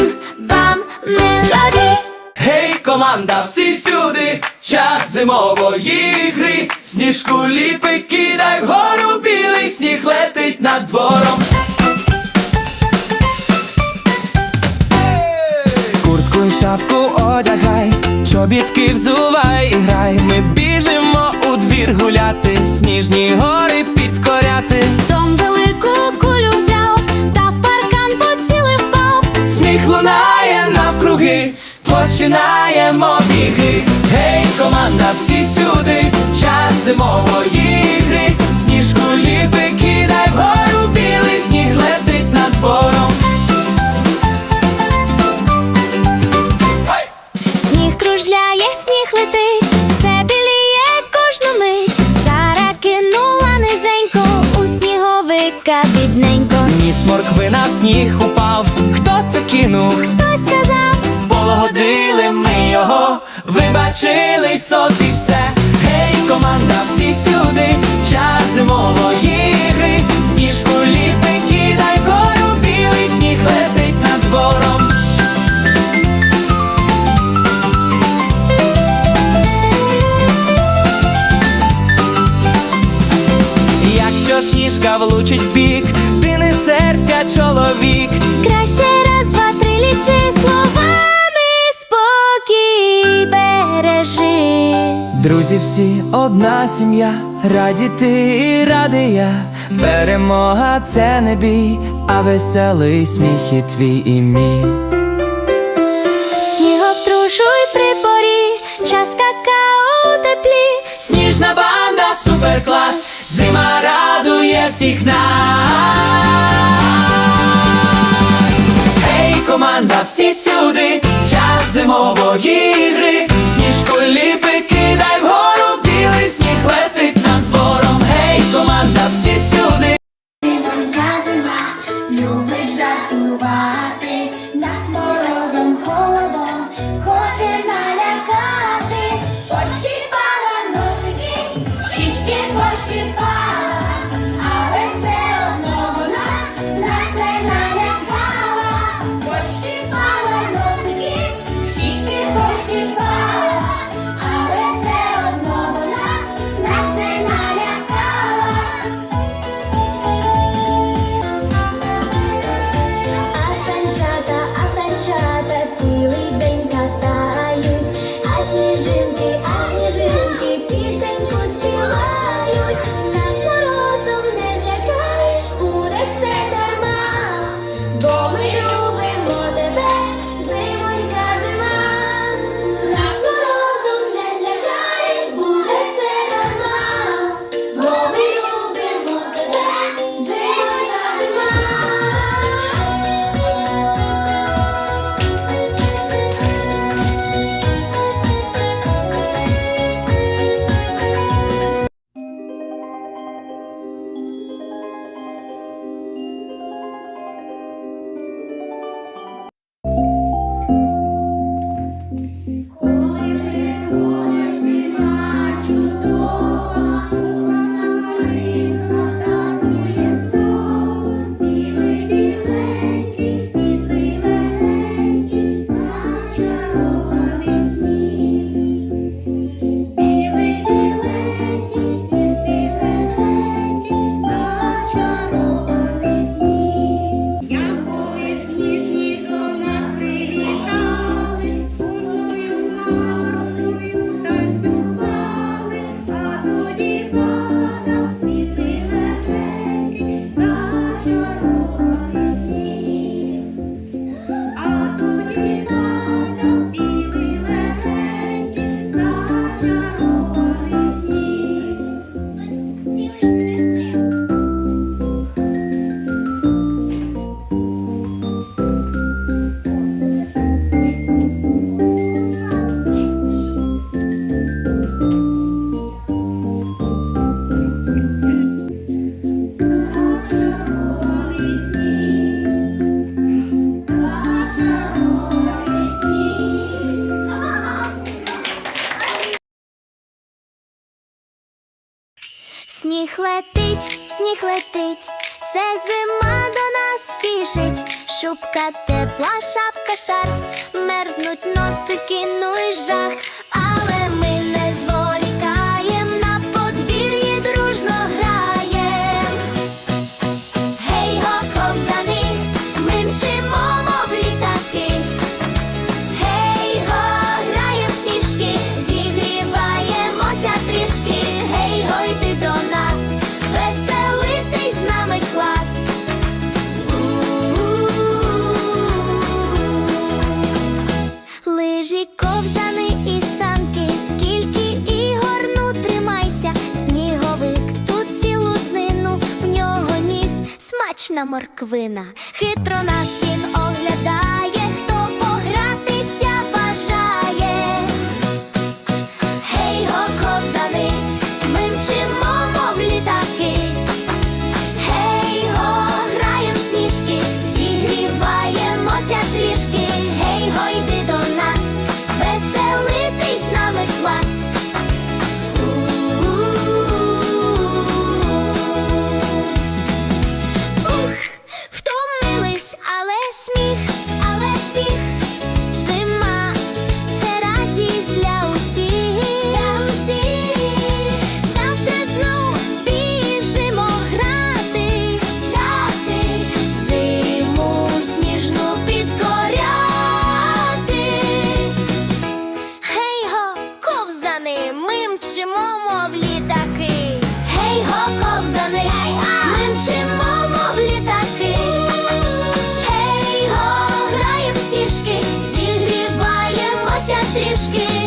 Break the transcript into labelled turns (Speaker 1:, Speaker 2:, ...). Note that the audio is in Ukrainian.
Speaker 1: бім, бам, мелоді.
Speaker 2: Гей, команда, всі сюди, час зимової гри, сніжку ліпи, кидай вгору, білий сніг летить над двором. Куртку і шапку одягай, чобітки взувай і грай. Ми біжимо у двір гуляти, сніжні гори підкоряти. Навкруги, починаємо біги. Гей, команда, всі сюди, час зимової гри, сніжку ліпи, кидай вгору, білий сніг летить над двором.
Speaker 1: Сніг кружляє, сніг летить, все біліє кожну мить. Сара кинула низенько у сніговика бідненько.
Speaker 2: Ніс морквина в сніг упав. Вибачились, от і все. Гей, команда, всі сюди, час зимової гри, сніжку ліпи, кидай вгору, білий сніг летить над двором. Якщо сніжка влучить в бік, ти не серця чоловік.
Speaker 1: краще раз, два, три лічи словами
Speaker 2: Друзі, всі одна сім'я, раді ти і радий я. Перемога це не бій, а веселий сміх і твій і мій.
Speaker 1: Сніг обтрушуй при порі, час какао у теплі.
Speaker 2: Сніжна банда, суперклас, зима радує всіх нас. Гей, команда, всі сюди, час зимової
Speaker 3: зачарований сніг. Сніг
Speaker 1: летить, сніг летить, це зима до нас спішить, шубка, тепла шапка, шарф, мерзнуть носики, ну і жах, смачна морквина. Хитро нас Гей